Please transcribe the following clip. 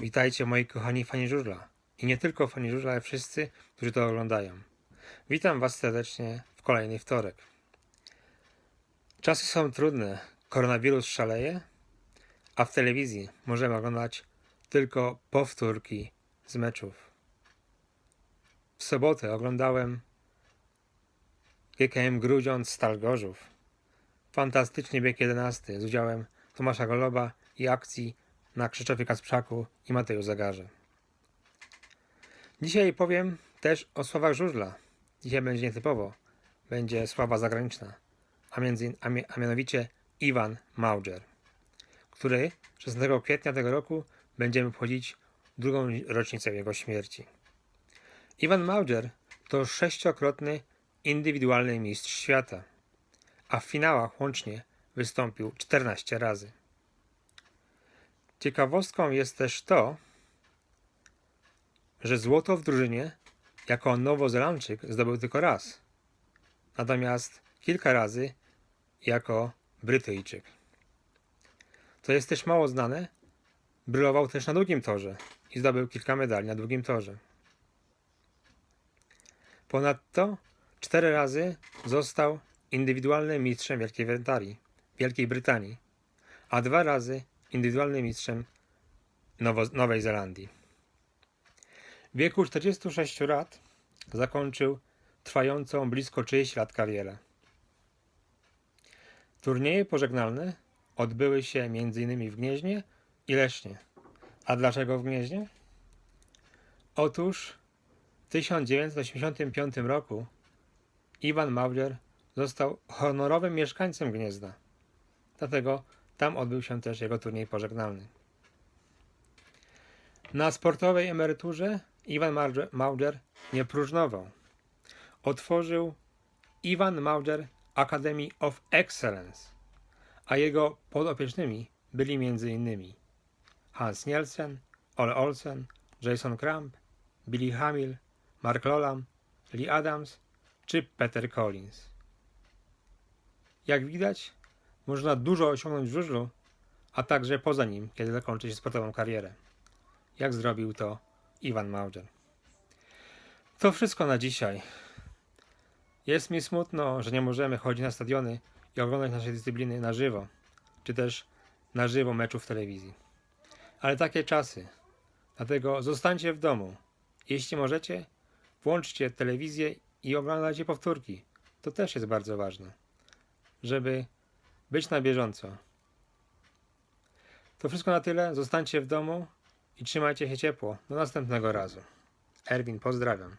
Witajcie moi kochani fani żużla. I nie tylko fani żużla, ale wszyscy, którzy to oglądają. Witam Was serdecznie w kolejny wtorek. Czasy są trudne, koronawirus szaleje, a w telewizji możemy oglądać tylko powtórki z meczów. W sobotę oglądałem GKM Grudziądz Stal Gorzów. Fantastyczny bieg 11 z udziałem Tomasza Goloba i akcji na Krzysztofie Kasprzaku i Mateju Zagarze. Dzisiaj powiem też o sławach żużla. Dzisiaj będzie nietypowo. Będzie sława zagraniczna, a, między, a, mi- a mianowicie Iwan Mauger, który 16 kwietnia tego roku będziemy obchodzić drugą rocznicę jego śmierci. Iwan Mauger to sześciokrotny indywidualny mistrz świata, a w finałach łącznie wystąpił 14 razy. Ciekawostką jest też to, że złoto w drużynie jako Nowozelandczyk zdobył tylko raz, natomiast kilka razy jako Brytyjczyk. Co jest też mało znane, brylował też na długim torze i zdobył kilka medali na długim torze. Ponadto cztery razy został indywidualnym mistrzem Wielkiej Brytanii, Wielkiej Brytanii, a dwa razy indywidualnym mistrzem Nowo- Nowej Zelandii. W wieku 46 lat zakończył trwającą blisko 30 lat karierę. Turnieje pożegnalne odbyły się m.in. w Gnieźnie i Lesznie. A dlaczego w Gnieźnie? Otóż w 1985 roku Iwan Maurer został honorowym mieszkańcem Gniezna. Dlatego tam odbył się też jego turniej pożegnalny. Na sportowej emeryturze Iwan Mauger- nie próżnował. Otworzył Iwan Mauger Academy of Excellence, a jego podopiecznymi byli m.in. Hans Nielsen, Ole Olsen, Jason Kramp, Billy Hamill, Mark Lolam, Lee Adams czy Peter Collins. Jak widać, można dużo osiągnąć w żużlu, a także poza nim, kiedy zakończy się sportową karierę. Jak zrobił to Iwan Mauger. To wszystko na dzisiaj. Jest mi smutno, że nie możemy chodzić na stadiony i oglądać naszej dyscypliny na żywo, czy też na żywo meczów w telewizji. Ale takie czasy. Dlatego zostańcie w domu. Jeśli możecie, włączcie telewizję i oglądajcie powtórki. To też jest bardzo ważne, żeby być na bieżąco. To wszystko na tyle. Zostańcie w domu i trzymajcie się ciepło. Do następnego razu. Erwin, pozdrawiam.